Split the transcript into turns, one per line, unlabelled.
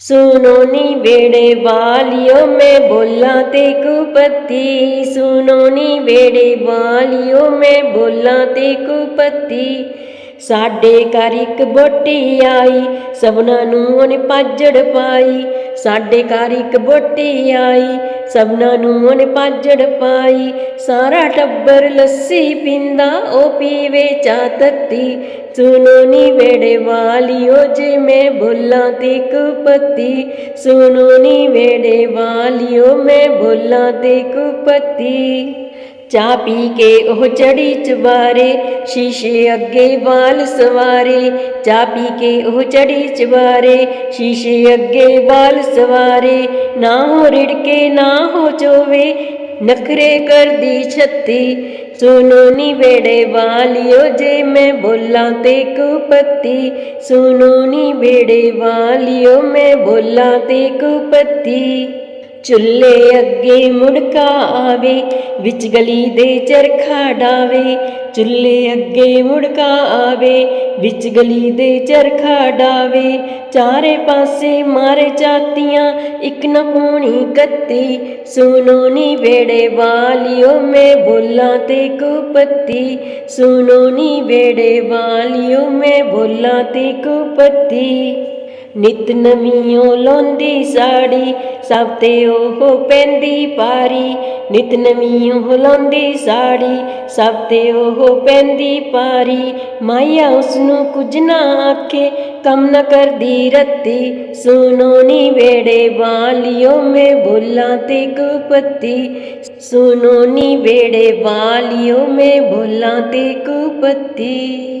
सुनो नी बेड़े वालियों में बोला ते कुपति सुनो नी बेड़े वालियों में बोला ते ਕੁਪਤੀ ਸਾਡੇ ਘਰ ਇੱਕ ਬੋਟੀ ਆਈ ਸਭਨਾਂ ਨੂੰ ਉਹਨੇ ਪਾਜੜ ਪਾਈ ਸਾਡੇ ਘਰ ਇੱਕ ਬੋਟੀ ਆਈ ਸਭਨਾਂ ਨੂੰ ਉਹਨੇ ਪਾਜੜ ਪਾਈ, ਸਾਰਾ ਟੱਬਰ ਲੱਸੀ ਪੀਂਦਾ, ਉਹ ਪੀਵੇ ਚਾ ਤੱਤੀ। ਸੁਨੋ ਨੀ ਵੇੜੇ ਵਾਲਿਓ, ਜੇ ਮੈਂ ਬੋਲਾਂ ਤੇ ਕੁਪਤੀ ਸੁਨੋ ਨੀ ਵੇੜੇ ਵਾਲਿਓ, ਮੈਂ ਬੋਲਾਂ ਤੇ ਕੁਪਤੀ ਚਾਹ ਪੀ ਕੇ ਉਹ ਚੜੀ ਚਵਾਰੇ ਸ਼ੀਸ਼ੇ ਅੱਗੇ ਵਾਲ ਸਵਾਰੇ। ਚਾਹ ਪੀ ਕੇ ਉਹ ਚੜੀ ਚਵਾਰੇ ਸ਼ੀਸ਼ੇ ਅੱਗੇ ਵਾਲ ਸਵਾਰੇ। ਨਾ ਹੋ ਰਿੜਕੇ, ਨਾ ਹੋ ਚੋਵੇ, ਨਖਰੇ ਕਰਦੀ ਛੱਤੀ। ਸੁਨੋ ਨੀ ਵੇੜੇ ਵਾਲਿਓ, ਜੇ ਮੈਂ ਬੋਲਾਂ ਤੇ ਕੁਪਤੀ। ਸੁਨੋ ਨੀ ਵੇੜੇ ਵਾਲਿਓ, ਮੈਂ ਬੋਲਾਂ ਤੇ ਕੁਪਤੀ। ਚੁੱਲ੍ਹੇ ਅੱਗੇ ਮੁੜਕਾ ਆਵੇ ਵਿੱਚ ਗਲੀ ਦੇ ਚਰਖਾ ਡਾਵੇ, ਚੁੱਲ੍ਹੇ ਅੱਗੇ ਮੁੜਕਾ ਆਵੇ, ਵਿੱਚ ਗਲੀ ਦੇ ਚਰਖਾ ਡਾਵੇ, ਚਾਰੇ ਪਾਸੇ ਮਾਰੇ ਚਾਤੀਆਂ, ਇੱਕ ਨਾ ਪੂਣੀ ਕੱਤੀ ਸੁਨੋ ਨੀ ਵੇੜੇ ਵਾਲਿਓ, ਮੈਂ ਬੋਲਾਂ ਤੇ ਕੁਪਤੀ ਸੁਨੋ ਨੀ ਵੇੜੇ ਵਾਲਿਓ, ਮੈਂ ਬੋਲਾਂ ਤੇ ਕੁਪਤੀ। ਨਿਤ ਨਵੀਓ ਲੋਂਦੀ ਸਾੜੀ, ਸਭ ਤੇ ਉਹ ਪੈਂਦੀ ਪਾਰ ਨਿਤ ਉਹ ਲਾਉਂਦੀ ਸਾੜੀ, ਸਭ ਤੇ ਉਹ ਪੈਂਦੀ ਪਾਰੀ। ਮਾਇਆ ਉਸ ਨੂੰ ਕੁਝ ਨਾ ਆਖੇ, ਕੰਮ ਨਾ ਕਰਦੀ ਰੱਤੀ। ਸੁਨੋ ਨੀ ਵੇੜੇ ਵਾਲਿਓ, ਮੈਂ ਬੋਲਾਂ ਤੇ ਕੁਪਤੀ ਸੁਨੋ ਨੀ ਵੇੜੇ ਵਾਲਿਓ, ਮੈਂ ਬੋਲਾਂ ਤੇ ਕੁਪਤੀ